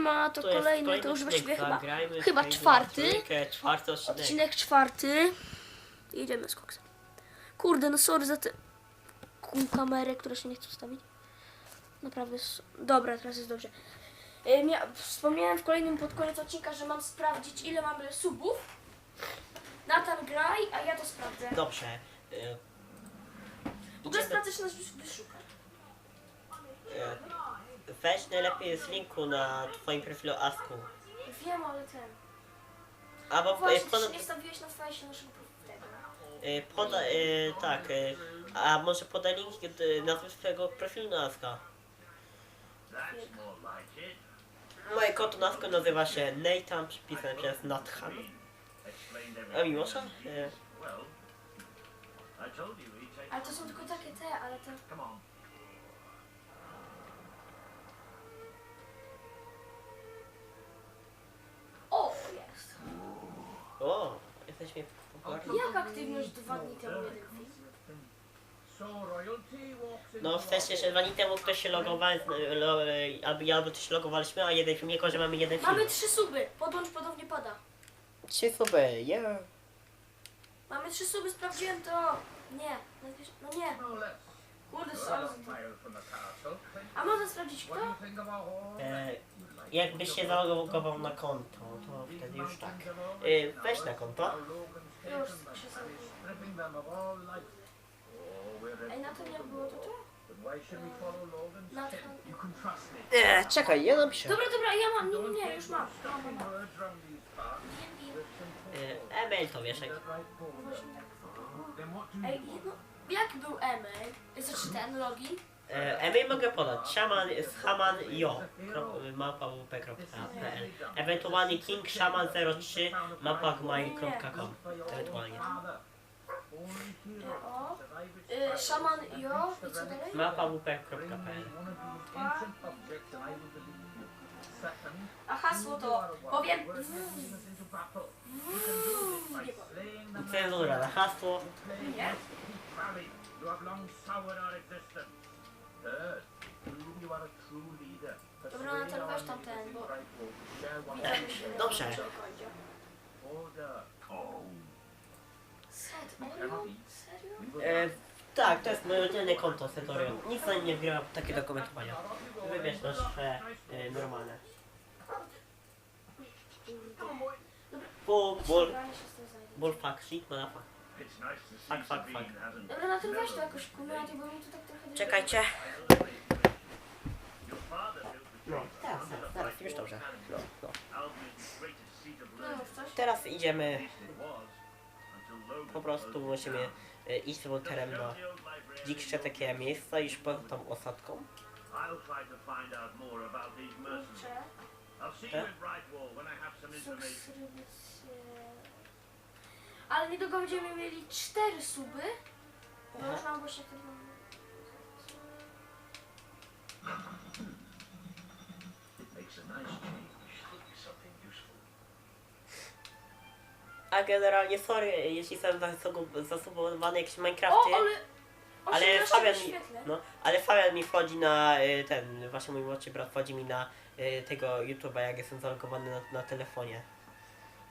Siema, to, kolejny, to już właściwie chyba, zagrajmy chyba Fable czwarty. trójkę, czwarty odcinek. Odcinek czwarty. Jedziemy z koksem. Kurde, no sorry za tę kamerę, która się nie chce ustawić. Naprawdę, s- dobra, teraz jest dobrze. E, Mia- wspomniałem w kolejnym pod koniec odcinka, że mam sprawdzić ile mamy subów. Natan graj, a ja to sprawdzę. Dobrze. y, ogóle idziemy- sprawdzę, czy nas wys- wyszuka. y, Weź najlepiej z linku na twoim profilu Asku. Wiem, ale ten. Albo Właśnie, ty poda, się nie stawiłeś na fejsie naszego profilu. y, poda, y, tak, y, a może podaj link y, na swojego profilu na Aska. That's more like it. Moje konto na Asku nazywa się Nathan, przypisane przez Nathan. A. Miłosza? Y. Ale to są tylko takie te, ale. Come on. O, jest. O, jesteśmy popularni. Jak aktywność dwa dni temu No w sensie, że dwa dni temu ktoś się logował, z- lo, y, albo, albo coś logowaliśmy, a jeden film, jako że mamy jeden film. Mamy trzy suby. Podłącz podobnie pada. Trzy suby, yeah. Mamy trzy suby, sprawdziłem to. Nie, no nie. No. Kurde, sorry. a można sprawdzić kto? E, jakbyś się zalogował na konto, to wtedy już tak. Y, weź na konto. Już się zamknę. Ej, na było to to? We follow Logan's Na me. E, czekaj, ja napiszę. Dobra, dobra, ja mam, nie, nie, take już mam. Mam, mam, E, e-mail to wieszek. Właśnie tak. Ej, jedno, jak był e-mail? Znaczy ten login? E, e-mail mogę podać. Shaman z hamanjo. małpa.wp.pl Ewentualnie kingshaman03 małpa.gmail.com Ewentualnie. E, o. Y, szaman jo i co dalej? małpa.wp.pl A hasło to powiem. Cenzura na hasło. Nie? You have long soured our existence. Third, prove you are a true leader. Dobra, no to weź tam ten, bo-. Dobrze. Tak, to jest moje oddzielne konto Setorion. Nic na nim nie wgrywa takie dokumentowania. Wybierz nasze e, normalne. Z tym zajmie. bull, fuck, shit, motherfuck. Fuck, fuck, fuck. Dobra, na tym weź to jakoś kumulaty, bo mi to tak trochę... Czekajcie. No, teraz, teraz, teraz, już dobrze. No, no. No, coś? Teraz idziemy, po prostu musimy iść z routerem na dziksze takie miejsca już poza tą osadką. I. Subskrypcje... Ale niedługo będziemy mieli cztery suby. Bo już mam właśnie wtedy... Makes a nice change. A generalnie sorry, jeśli są zasobowany jakieś O, Minecrafty. ale... Ale 18 Fabian mi, no, ale Fabian mi wchodzi na y, ten, właśnie mój młodszy brat wchodzi mi na y, tego YouTube'a, jak jestem zalogowany na, na telefonie.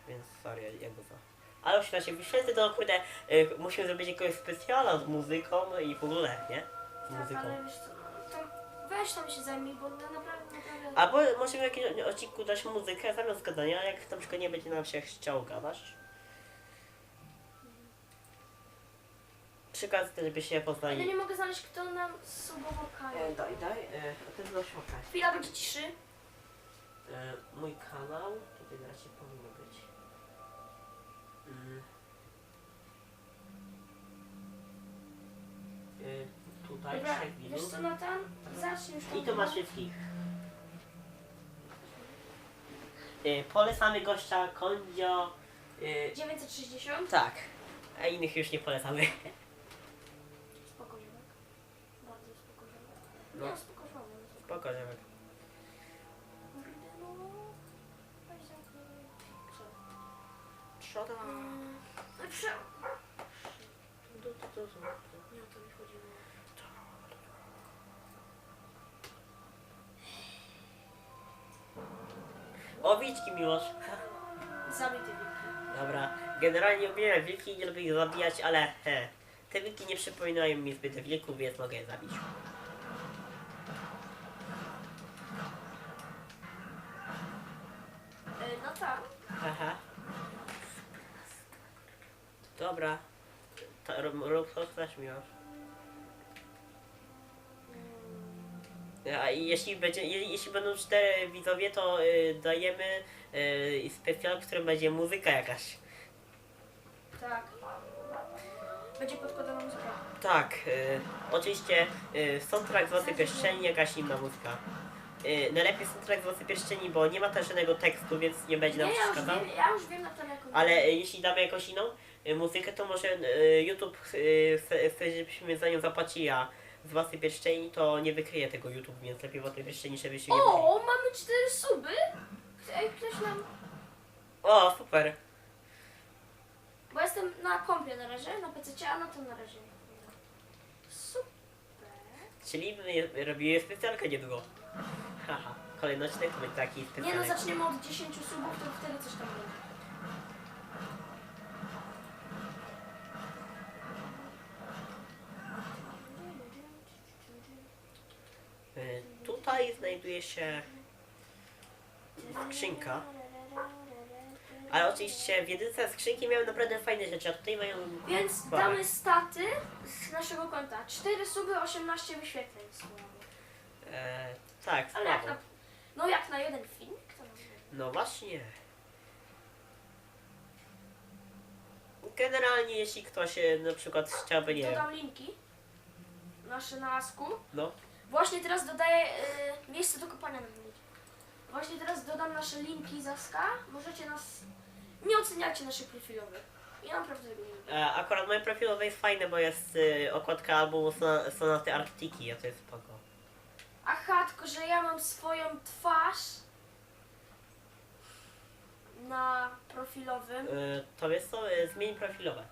Więc sorry, jakby to. Ale już na się to kurde, y, musimy zrobić jakiegoś specjala z muzyką i w ogóle, nie? Z Tak, muzyką. ale wiesz co, tam weź tam się zajmij, bo na- naprawdę, naprawdę... Albo możemy w jakimś odcinku dać muzykę zamiast gadania, jak na przykład nie będzie nam się chciało gadać. Przykład, żeby się poznali. nie mogę znaleźć, kto nam subował E, daj, daj, e, a to jest do szukać. Chwila będzie ciszy. E, mój kanał, tutaj zaraz się powinno być. Mm. E, tutaj Dobra, trzech wiesz widzów. co Natan? Zacznij już I tu masz wszystkich. E, polecamy gościa Kondzio. E, 960? tak, a innych już nie polecamy. Spokojnie, tak? Bardzo spokojnie. No. Spoko, ziomek. Kurde, no... Weź zamknij. Co? Prze... Tu, tu, tu. Nie o to mi chodziło. O, wilczki miłość. Zabij te wilki. Dobra, generalnie uwielbiam wilki nie lubię ich zabijać, ale he, te wilki nie przypominają mi zbyt wilków, więc mogę je zabić. Tak. Haha. Dobra. Rób, rób to też. A i jeśli, będzie, je, jeśli będą cztery widzowie, to y, dajemy y, specjal, w którym będzie muzyka jakaś. Tak. Będzie podkładana muzyka. Tak, y, oczywiście y, soundtrack Złoty Pierścieni, jakaś inna muzyka. Y, najlepiej soundtrack Złoty Pierścieni, bo nie ma też żadnego tekstu, więc nie będzie Nie, nam ja już przeszkadzał. wiem, ja już wiem na jaką. Ale y, jeśli damy jakąś inną y, muzykę, to może y, YouTube y, chce, chce, żebyśmy za nią zapłacili, a z Złoty Pierścieni to nie wykryje tego YouTube, więc lepiej Złoty Pierścieni, żeby się nie bali. O, mamy cztery suby. Ej, ktoś nam... O, super. Bo jestem na kompie na razie, na PC, a na tym na razie nie. Super. Czyli my robimy specjalkę niedługo. Haha, kolejny odcinek to będzie taki Nie no, specjalny. zaczniemy od 10 subów, to wtedy coś tam będzie. Y, Tutaj znajduje się skrzynka. Ale oczywiście w jedynce skrzynki miały naprawdę fajne rzeczy, a tutaj mają... Więc słabe. damy staty z naszego konta. 4 suby, 18 wyświetleń. słabo. E, tak, Ale jak na... No jak na jeden filmik, to może. No właśnie. Generalnie jeśli ktoś e, na przykład chciałby, nie wiem, Dodam linki. Nasze na Asku. no, Właśnie teraz dodaję y, miejsce do kopania na linki. Właśnie teraz dodam nasze linki z Aska. Możecie nas... Nie oceniacie naszych profilowych. Ja naprawdę tego nie lubię. e, akurat moje profilowe jest fajne, bo jest e, okładka albumu Son- Sonaty Arctiki, a to jest spoko. Aha, tylko że ja mam swoją twarz na profilowym. E, to jest to, e, zmień profilowe.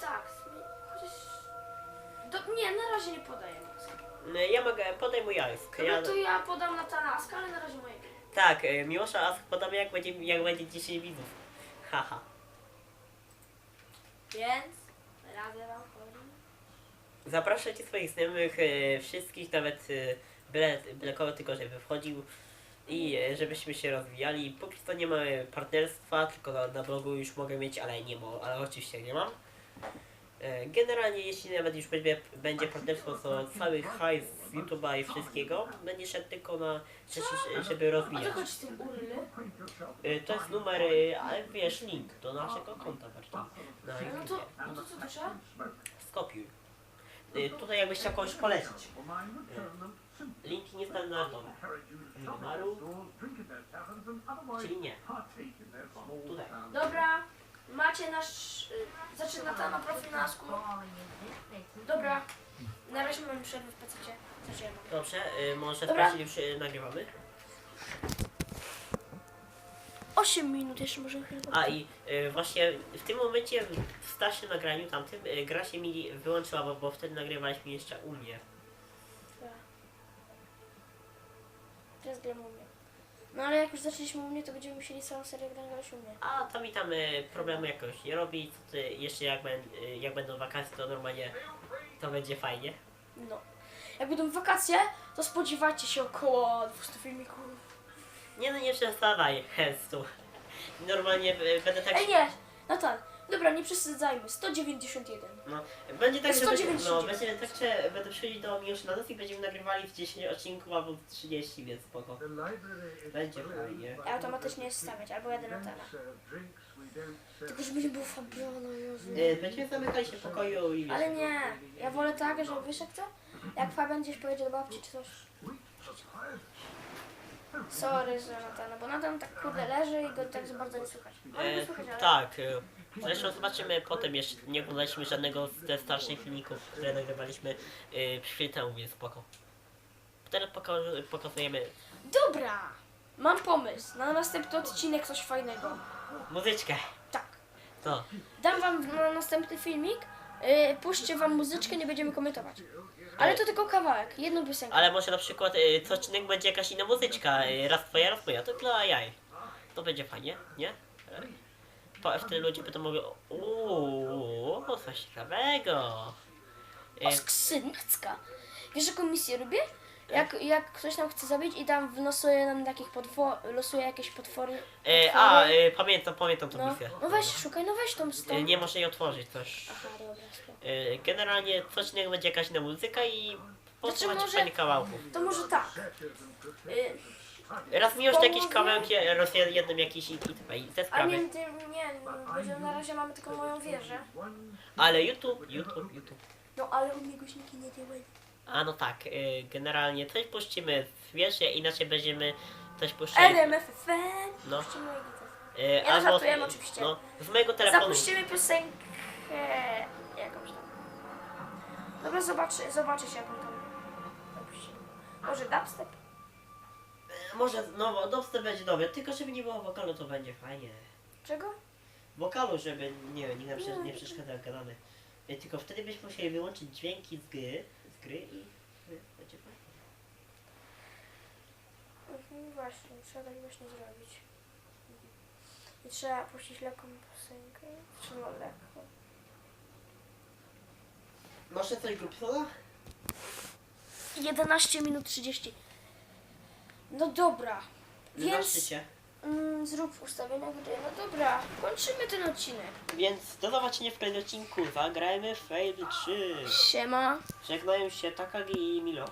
Tak, zmi- chociaż... Do, nie, na razie nie podaję. E, ja mogę, podaj mój ask. Ja, No to ja podam na Tanaska, ale na razie mojego. tak, e, Miłosza ask podamy jak będzie, jak będzie 10 widzów. Haha. Więc radzę wam. Zapraszajcie swoich znajomych, e, wszystkich, nawet e, byle, byle kogo tylko, żeby wchodził i e, żebyśmy się rozwijali. Póki co nie mamy partnerstwa, tylko na, na blogu już mogę mieć, ale nie mam, ale oczywiście nie mam. E, Generalnie jeśli nawet już będzie, będzie partnerstwo, to cały hajs z YouTube'a i wszystkiego będzie szedł tylko na żeby co rozwijać. chodzi z tym urly? E, To jest numer, e, ale wiesz, link do naszego konta bardziej na No YouTube. to, no to co to trzeba? Skopiuj. Y, Tutaj jakbyś chciał kogoś polecić. Linki niestandardowe. Numeru, czyli nie. Tutaj. Dobra, macie nasz... Y, znaczy na na profil na Asku. Dobra, na razie mamy przerwę w PC. Zaczynamy. Dobrze, y, może Dobra. sprawdzić, już y, nagrywamy. 8 minut jeszcze może chyba. A i y, właśnie w tym momencie w starszym nagraniu tamtym y, gra się mi wyłączyła, bo, bo wtedy nagrywaliśmy jeszcze u mnie. Teraz gram u mnie. No ale jak już zaczęliśmy u mnie, to będziemy musieli całą serię grać u mnie. A to mi tam y, problemu jakoś nie robi. Ty, jeszcze jak, ben, y, jak będą wakacje, to normalnie to będzie fajnie. No. Jak będą wakacje, to spodziewajcie się około 200 filmików. Nie no, nie przestawaj, Hestu. Normalnie y, będę tak Ej nie, Natan, dobra, nie przesadzajmy. 191. No, będzie tak, że będzie, 199. no, będzie tak, że będę przychodzić do Miłosza na noc i będziemy nagrywali w 10 odcinków albo w 30, więc spoko. Będzie fajnie. Ja automatycznie jest stawiać, albo jadę Natana. Tylko żeby nie było Fabiana, Jezu. Y, Będziemy zamykali się w pokoju i wiesz. Ale nie, ja wolę tak, że wiesz jak co? Jak Fabian gdzieś pojedzie do babci czy coś. Sorry, że Natana, bo Natan tak kurde leży i go tak za bardzo nie słychać. Ale E, go słychać, ale... tak, y, zresztą zobaczymy potem jeszcze, nie oglądaliśmy żadnego ze starszych filmików, które nagrywaliśmy y, chwilę temu, więc spoko. Teraz poka- pokazujemy Dobra, mam pomysł. Na następny odcinek coś fajnego. muzyczkę. Tak. To, Dam wam na następny filmik Yy, puszczę wam muzyczkę, nie będziemy komentować. Ale to tylko kawałek, jedną piosenkę. Ale może na przykład y, co odcinek będzie jakaś inna muzyczka, y, raz twoja, raz moja, to dla jaj. To będzie fajnie, nie? Po, wtedy ludzie będą mówić, uuu, coś ciekawego. Y, O, skrzynacka. Wiesz jaką misję robię? Jak, jak ktoś nam chce zabić i tam losuje nam takich potwor, losuje jakieś potwory. y, a, y, pamiętam, pamiętam tą no, misję. no weź, szukaj, no weź tą stronę. Y, nie można jej otworzyć też. Aha, dobra, spoko. Y, generalnie co odcinek będzie jakaś inna muzyka i posłuchać może- fajnych kawałków. To może tak. Yy, Raz mi już Pomówię. kawałki, raz jednym jakiś i, i, i te a sprawy. między nie, będzie na razie mamy tylko moją wieżę. Ale YouTube, YouTube, YouTube. No ale u mnie głośniki nie działają. A no tak, y, generalnie coś puścimy w wieży, inaczej będziemy coś puszczać. RMFFN. No. Puścimy Egitę. Y, albo- żartujemy oczywiście. No, z mojego telefonu. Zapuścimy piosenkę jakąś tam. Dobra, zobaczy, zobaczy się jaką tam zapuścimy. Może dubstep? Y, Może, no, dubstep będzie dobry, tylko żeby nie było wokalu, to będzie fajnie. Czego? Wokalu, żeby, nie nikt nam nie przeszkadzał gadany. Y, Tylko wtedy byśmy musieli wyłączyć dźwięki z gry, gry i będzie fajnie. Mhm, właśnie, trzeba tak właśnie zrobić. I trzeba puścić lekką piosenkę. Trzeba lekko. Może coś Grubsona? 11 minut 30. No dobra. Więc szczycie. Mm, zrób ustawienia gry. No dobra, kończymy ten odcinek. Więc do zobaczenia w kolejnym odcinku. Zagrajmy w Fable 3. Siema. Żegnają się Takagi i Milo.